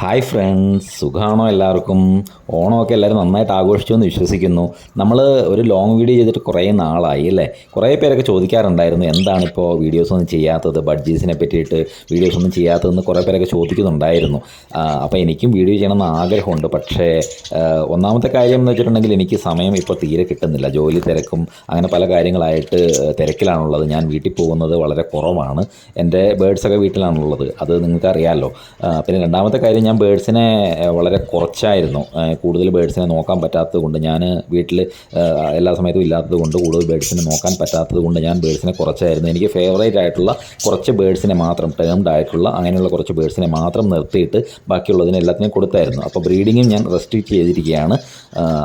Hi friends സുഖമാണോ എല്ലാവർക്കും? ഓണമൊക്കെ എല്ലാവരും നന്നായിട്ട് ആഘോഷിച്ചു എന്ന് വിശ്വസിക്കുന്നു. നമ്മൾ ഒരു ലോങ് വീഡിയോ ചെയ്തിട്ട് കുറേ നാളായി അല്ലേ? കുറേ പേരൊക്കെ ചോദിക്കാറുണ്ടായിരുന്നു എന്താണ് ഇപ്പോൾ വീഡിയോസ് ഒന്നും ചെയ്യാത്തത് ബഡ്ജീസിനെ പറ്റിയിട്ട് വീഡിയോസ് ഒന്നും ചെയ്യാത്തതെന്ന് കുറേ പേരൊക്കെ ചോദിക്കുന്നുണ്ടായിരുന്നു. അപ്പോൾ എനിക്കും വീഡിയോ ചെയ്യണമെന്ന് ആഗ്രഹമുണ്ട്. പക്ഷേ ഒന്നാമത്തെ കാര്യം എന്ന് വെച്ചിട്ടുണ്ടെങ്കിൽ എനിക്ക് സമയം ഇപ്പോൾ തീരെ കിട്ടുന്നില്ല. ജോലി തിരക്കും അങ്ങനെ പല കാര്യങ്ങളായിട്ട് തിരക്കിലാണുള്ളത്. ഞാൻ വീട്ടിൽ പോകുന്നത് വളരെ കുറവാണ്. എന്റെ ബേഡ്സൊക്കെ വീട്ടിലാണുള്ളത്. അത് നിങ്ങൾക്ക് അറിയാമല്ലോ പിന്നെ രണ്ടാമത്തെ കാര്യം ഞാൻ ബേഡ്സിനെ വളരെ കുറച്ചായിരുന്നു. കൂടുതൽ ബേഡ്സിനെ നോക്കാൻ പറ്റാത്തത് കൊണ്ട് ഞാൻ വീട്ടിൽ എല്ലാ സമയത്തും ഇല്ലാത്തത് കൊണ്ട് കൂടുതൽ ബേഡ്സിനെ നോക്കാൻ പറ്റാത്തത് കൊണ്ട് ഞാൻ ബേഡ്സിനെ കുറച്ചായിരുന്നു. എനിക്ക് ഫേവറേറ്റ് ആയിട്ടുള്ള കുറച്ച് ബേഡ്സിനെ മാത്രം ടേംഡ് ആയിട്ടുള്ള അങ്ങനെയുള്ള കുറച്ച് ബേഡ്സിനെ മാത്രം നിർത്തിയിട്ട് ബാക്കിയുള്ളതിനെ എല്ലാത്തിനെയും കൊടുത്തായിരുന്നു. അപ്പോൾ ബ്രീഡിങ്ങും ഞാൻ റെസ്ട്രിക്റ്റ് ചെയ്തിരിക്കുകയാണ്.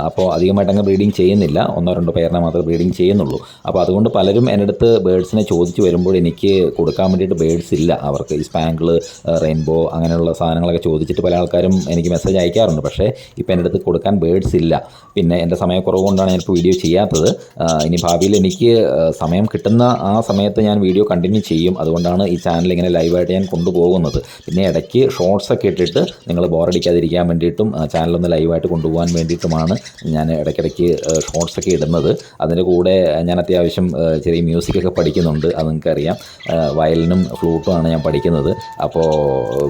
അപ്പോൾ അധികമായിട്ട് അങ്ങ് ബ്രീഡിങ് ചെയ്യുന്നില്ല. ഒന്നോ രണ്ടോ പേരിനെ മാത്രമേ ബ്രീഡിങ് ചെയ്യുന്നുള്ളൂ. അപ്പോൾ അതുകൊണ്ട് പലരും എന്റെ അടുത്ത് ബേഡ്സിനെ ചോദിച്ചു വരുമ്പോൾ എനിക്ക് കൊടുക്കാൻ വേണ്ടിയിട്ട് ബേഡ്സ് ഇല്ല. അവർക്ക് ഈ സ്പാങ്കിൾ റെയിൻബോ അങ്ങനെയുള്ള സാധനങ്ങളൊക്കെ ചോദിച്ചിട്ട് പല ആൾക്കാരും എനിക്ക് മെസ്സേജ് അയക്കാറുണ്ട്. പക്ഷേ ഇപ്പോൾ എന്റെ അടുത്ത് കൊടുക്കാൻ ബേഡ്സ് ഇല്ല. പിന്നെ എന്റെ സമയക്കുറവ് കൊണ്ടാണ് ഞാനിപ്പോൾ വീഡിയോ ചെയ്യാത്തത്. ഇനി ഭാവിയിൽ എനിക്ക് സമയം കിട്ടുന്ന ആ സമയത്ത് ഞാൻ വീഡിയോ കണ്ടിന്യൂ ചെയ്യും. അതുകൊണ്ടാണ് ഈ ചാനൽ ഇങ്ങനെ ലൈവായിട്ട് ഞാൻ കൊണ്ടുപോകുന്നത്. പിന്നെ ഇടയ്ക്ക് ഷോർട്സ് ഒക്കെ ഇട്ടിട്ട് നിങ്ങൾ ബോറടിക്കാതിരിക്കാൻ വേണ്ടിയിട്ടും ചാനലൊന്ന് ലൈവായിട്ട് കൊണ്ടുപോകാൻ വേണ്ടിയിട്ടുമാണ് ഞാൻ ഇടയ്ക്കിടയ്ക്ക് ഷോർട്സ് ഒക്കെ ഇടുന്നത്. അതിന്റെ കൂടെ ഞാൻ അത്യാവശ്യം ചെറിയ മ്യൂസിക്കൊക്കെ പഠിക്കുന്നുണ്ട്. അത് നിങ്ങൾക്കറിയാം. വയലിനും ഫ്ലൂട്ടുമാണ് ഞാൻ പഠിക്കുന്നത്. അപ്പോൾ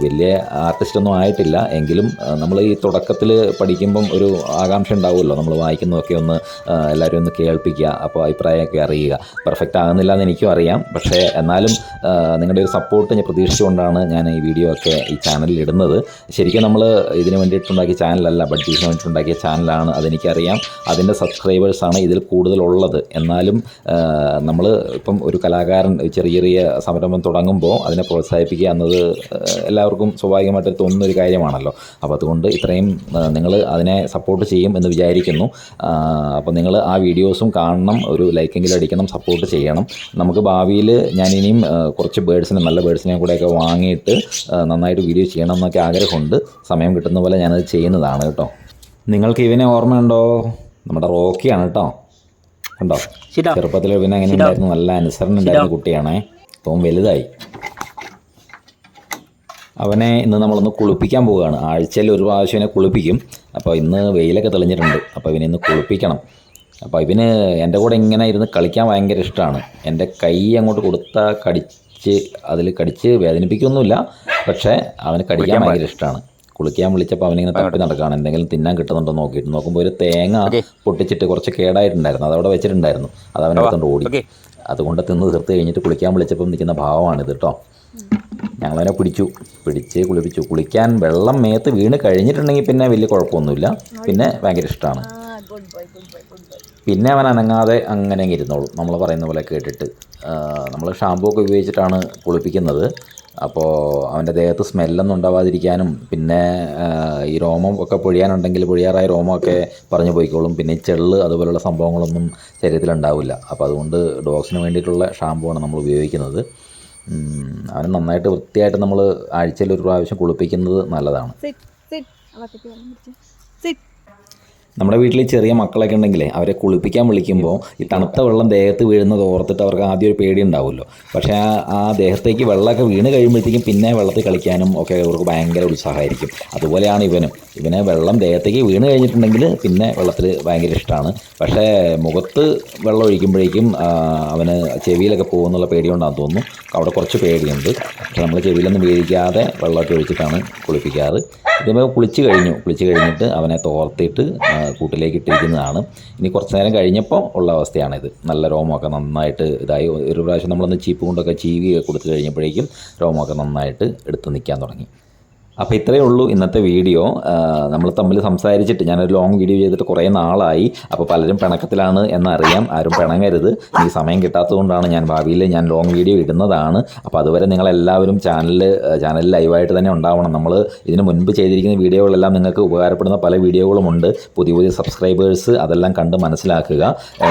വലിയ ആർട്ടിസ്റ്റൊന്നും ആയിട്ടില്ല എങ്കിലും നമ്മൾ ഈ തുടക്കത്തിൽ പഠിക്കുമ്പം ഒരു ആകാംക്ഷ ഉണ്ടാവുമല്ലോ. നമ്മൾ വായിക്കുന്നതൊക്കെ ഒന്ന് എല്ലാവരും ഒന്ന് കേൾപ്പിക്കുക അപ്പോൾ അഭിപ്രായമൊക്കെ അറിയുക. പെർഫെക്റ്റ് ആകുന്നില്ല എന്ന് എനിക്കും അറിയാം. പക്ഷേ എന്നാലും നിങ്ങളുടെ ഒരു സപ്പോർട്ട് ഞാൻ പ്രതീക്ഷിച്ചുകൊണ്ടാണ് ഞാൻ ഈ വീഡിയോ ഒക്കെ ഈ ചാനലിൽ ഇടുന്നത്. ശരിക്കും നമ്മൾ ഇതിന് വേണ്ടിയിട്ടുണ്ടാക്കിയ ചാനലല്ല ബഡ്ജീസിന് വേണ്ടിയിട്ടുണ്ടാക്കിയ ചാനലാണ് അതെനിക്കറിയാം. അതിന്റെ സബ്സ്ക്രൈബേഴ്സാണ് ഇതിൽ കൂടുതലുള്ളത്. എന്നാലും നമ്മൾ ഇപ്പം ഒരു കലാകാരൻ ചെറിയ ചെറിയ സംരംഭം തുടങ്ങുമ്പോൾ അതിനെ പ്രോത്സാഹിപ്പിക്കുക എന്നത് എല്ലാവർക്കും സ്വാഭാവികമായിട്ട് തോന്നുന്ന ഒരു കാര്യമാണല്ലോ. അപ്പോൾ അതുകൊണ്ട് ഇത്രയും നിങ്ങൾ അതിനെ സപ്പോർട്ട് ചെയ്യും എന്ന് വിചാരിക്കുന്നു. അപ്പോൾ നിങ്ങൾ ആ വീഡിയോസും കാണണം ഒരു ലൈക്കെങ്കിലും അടിക്കണം സപ്പോർട്ട് ചെയ്യണം. നമുക്ക് ഭാവിയിൽ ഞാൻ ഇനിയും കുറച്ച് ബേഡ്സിനെ നല്ല ബേഡ്സിനെയും കൂടെയൊക്കെ വാങ്ങിയിട്ട് നന്നായിട്ട് വീഡിയോ ചെയ്യണം എന്നൊക്കെ ആഗ്രഹമുണ്ട്. സമയം കിട്ടുന്ന പോലെ ഞാനത് ചെയ്യുന്നതാണ് കേട്ടോ. നിങ്ങൾക്ക് ഇവനെ ഓർമ്മയുണ്ടോ? നമ്മുടെ റോക്കിയാണ് കേട്ടോ. കണ്ടോ. ചെറുപ്പത്തിൽ ഇവനെ എങ്ങനെ ഉണ്ടായിരുന്നു? നല്ല അനുസരണം ഉണ്ടായിരുന്ന കുട്ടിയാണേ. തോം വലുതായി. അവനെ ഇന്ന് നമ്മളൊന്ന് കുളിപ്പിക്കാൻ പോവുകയാണ്. ആഴ്ചയിൽ ഒരു പ്രാവശ്യം ഇവനെ കുളിപ്പിക്കും. അപ്പോൾ ഇന്ന് വെയിലൊക്കെ തെളിഞ്ഞിട്ടുണ്ട്. അപ്പോൾ ഇവനെ ഇന്ന് കുളിപ്പിക്കണം. അപ്പോൾ ഇവന് എന്റെ കൂടെ ഇങ്ങനെ ഇരുന്ന് കളിക്കാൻ ഭയങ്കര ഇഷ്ടമാണ്. എന്റെ കൈ അങ്ങോട്ട് കൊടുത്താൽ കടിച്ച് അതിൽ കടിച്ച് വേദനിപ്പിക്കൊന്നുമില്ല. പക്ഷേ അവന് കടിക്കാൻ ഭയങ്കര ഇഷ്ടമാണ്. കുളിക്കാൻ വിളിച്ചപ്പോൾ അവനിങ്ങനെ തപ്പി നടക്കുകയാണ് എന്തെങ്കിലും തിന്നാൻ കിട്ടുന്നുണ്ടോ നോക്കിയിട്ട്. നോക്കുമ്പോൾ ഒരു തേങ്ങ പൊട്ടിച്ചിട്ട് കുറച്ച് കേടായിട്ടുണ്ടായിരുന്നു. അതവിടെ വെച്ചിട്ടുണ്ടായിരുന്നു. അത് അവനെ എടുത്തുകൊണ്ട് ഓടി. അതുകൊണ്ട് തിന്ന് തീർത്ത് കഴിഞ്ഞിട്ട് കുളിക്കാൻ വിളിച്ചപ്പം നിൽക്കുന്ന ഭാവമാണിത് കേട്ടോ ഞങ്ങളവനെ പിടിച്ചു പിടിച്ച് കുളിപ്പിച്ചു. കുളിക്കാൻ വെള്ളം മേത്ത് വീണ് കഴിഞ്ഞിട്ടുണ്ടെങ്കിൽ പിന്നെ വലിയ കുഴപ്പമൊന്നുമില്ല. പിന്നെ ഭയങ്കര ഇഷ്ടമാണ്. പിന്നെ അവൻ അനങ്ങാതെ അങ്ങനെ അങ്ങ് ഇരുന്നോളും. നമ്മൾ പറയുന്ന പോലെ കേട്ടിട്ട്. നമ്മൾ ഷാമ്പൂ ഒക്കെ ഉപയോഗിച്ചിട്ടാണ് കുളിപ്പിക്കുന്നത്. അപ്പോൾ അവന്റെ ദേഹത്ത് സ്മെല്ലൊന്നും ഉണ്ടാവാതിരിക്കാനും പിന്നെ ഈ രോമം ഒക്കെ പൊഴിയാനുണ്ടെങ്കിൽ പൊഴിയാറായ രോമമൊക്കെ പറഞ്ഞു പോയിക്കോളും. പിന്നെ ഈ ചെള്ള് അതുപോലുള്ള സംഭവങ്ങളൊന്നും ശരീരത്തിലുണ്ടാവില്ല. അപ്പോൾ അതുകൊണ്ട് ഡോഗ്സിന് വേണ്ടിയിട്ടുള്ള ഷാമ്പൂ ആണ് നമ്മൾ ഉപയോഗിക്കുന്നത്. അവന് നന്നായിട്ട് വൃത്തിയായിട്ട് നമ്മൾ ആഴ്ചയിൽ ഒരു പ്രാവശ്യം കുളിപ്പിക്കുന്നത് നല്ലതാണ്. നമ്മുടെ വീട്ടിൽ ചെറിയ മക്കളൊക്കെ ഉണ്ടെങ്കിലേ അവരെ കുളിപ്പിക്കാൻ വിളിക്കുമ്പോൾ ഈ തണുത്ത വെള്ളം ദേഹത്ത് വീഴുന്നത് ഓർത്തിട്ട് അവർക്ക് ആദ്യം ഒരു പേടി ഉണ്ടാവുമല്ലോ. പക്ഷേ ആ ദേഹത്തേക്ക് വെള്ളമൊക്കെ വീണ് കഴിയുമ്പോഴത്തേക്കും പിന്നെ വെള്ളത്തിൽ കളിക്കാനും ഒക്കെ അവർക്ക് ഭയങ്കര ഉത്സാഹമായിരിക്കും. അതുപോലെയാണ് ഇവനും. ഇവനെ വെള്ളം ദേഹത്തേക്ക് വീണ് കഴിഞ്ഞിട്ടുണ്ടെങ്കിൽ പിന്നെ വെള്ളത്തിൽ ഭയങ്കര ഇഷ്ടമാണ്. പക്ഷേ മുഖത്ത് വെള്ളം ഒഴിക്കുമ്പോഴേക്കും അവന് ചെവിയിലൊക്കെ പേടി കൊണ്ടാണെന്ന് തോന്നുന്നു. അവിടെ കുറച്ച് പേടിയുണ്ട്. പക്ഷെ നമ്മൾ ചെവിയിലൊന്നും വീഴിക്കാതെ വെള്ളമൊക്കെ ഒഴിച്ചിട്ടാണ് കുളിപ്പിക്കാറ്. ഇതേപോലെ കുളിച്ച് കഴിഞ്ഞു. കുളിച്ച് കഴിഞ്ഞിട്ട് അവനെ തോർത്തിട്ട് കൂട്ടിലേക്ക് ഇട്ടിരിക്കുന്നതാണ്. ഇനി കുറച്ച് നേരം കഴിഞ്ഞപ്പോൾ ഉള്ള അവസ്ഥയാണിത്. നല്ല രോമമൊക്കെ നന്നായിട്ട് ഇതായി. ഒരു പ്രാവശ്യം നമ്മളൊന്ന് ചീപ്പ് കൊണ്ടൊക്കെ ചീവി കൊടുത്തു കഴിഞ്ഞപ്പോഴേക്കും രോമമൊക്കെ നന്നായിട്ട് എടുത്ത് നിൽക്കാൻ തുടങ്ങി. അപ്പോൾ ഇത്രയേ ഉള്ളൂ ഇന്നത്തെ വീഡിയോ. നമ്മൾ തമ്മിൽ സംസാരിച്ചിട്ട് ഞാനൊരു ലോങ് വീഡിയോ ചെയ്തിട്ട് കുറേ നാളായി. അപ്പോൾ പലരും പിണക്കത്തിലാണ് എന്നറിയാം. ആരും പിണങ്ങരുത്. ഈ സമയം കിട്ടാത്തതുകൊണ്ടാണ് ഞാൻ ഭാവിയിൽ ഞാൻ ലോങ് വീഡിയോ ഇടുന്നതാണ്. അപ്പോൾ അതുവരെ നിങ്ങളെല്ലാവരും ചാനലിൽ ചാനലിൽ ലൈവായിട്ട് തന്നെ ഉണ്ടാവണം. നമ്മൾ ഇതിന് മുൻപ് ചെയ്തിരിക്കുന്ന വീഡിയോകളെല്ലാം നിങ്ങൾക്ക് ഉപകാരപ്പെടുന്ന പല വീഡിയോകളുമുണ്ട് പുതിയ പുതിയ സബ്സ്ക്രൈബേഴ്സ് അതെല്ലാം കണ്ട് മനസ്സിലാക്കുക.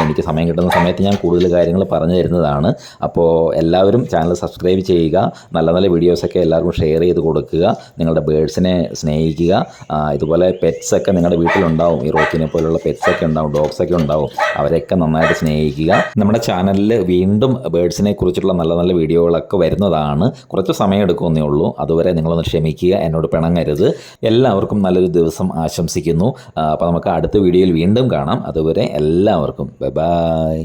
എനിക്ക് സമയം കിട്ടുന്ന സമയത്ത് ഞാൻ കൂടുതൽ കാര്യങ്ങൾ പറഞ്ഞു തരുന്നതാണ്. അപ്പോൾ എല്ലാവരും ചാനൽ സബ്സ്ക്രൈബ് ചെയ്യുക. നല്ല നല്ല വീഡിയോസൊക്കെ എല്ലാവർക്കും ഷെയർ ചെയ്ത് കൊടുക്കുക. നിങ്ങൾ നിങ്ങളുടെ ബേഡ്സിനെ സ്നേഹിക്കുക. ഇതുപോലെ പെറ്റ്സൊക്കെ നിങ്ങളുടെ വീട്ടിലുണ്ടാവും. ഈ റോക്കിനെ പോലുള്ള പെറ്റ്സൊക്കെ ഉണ്ടാവും ഡോഗ്സൊക്കെ ഉണ്ടാവും. അവരെയൊക്കെ നന്നായിട്ട് സ്നേഹിക്കുക. നമ്മുടെ ചാനലിൽ വീണ്ടും ബേഡ്സിനെ കുറിച്ചുള്ള നല്ല നല്ല വീഡിയോകളൊക്കെ വരുന്നതാണ്. കുറച്ച് സമയം എടുക്കുമെന്നേ ഉള്ളൂ. അതുവരെ നിങ്ങളൊന്ന് ക്ഷമിക്കുക. എന്നോട് പിണങ്ങരുത്. എല്ലാവർക്കും നല്ലൊരു ദിവസം ആശംസിക്കുന്നു. അപ്പോൾ നമുക്ക് അടുത്ത വീഡിയോയിൽ വീണ്ടും കാണാം. അതുവരെ എല്ലാവർക്കും. Bye bye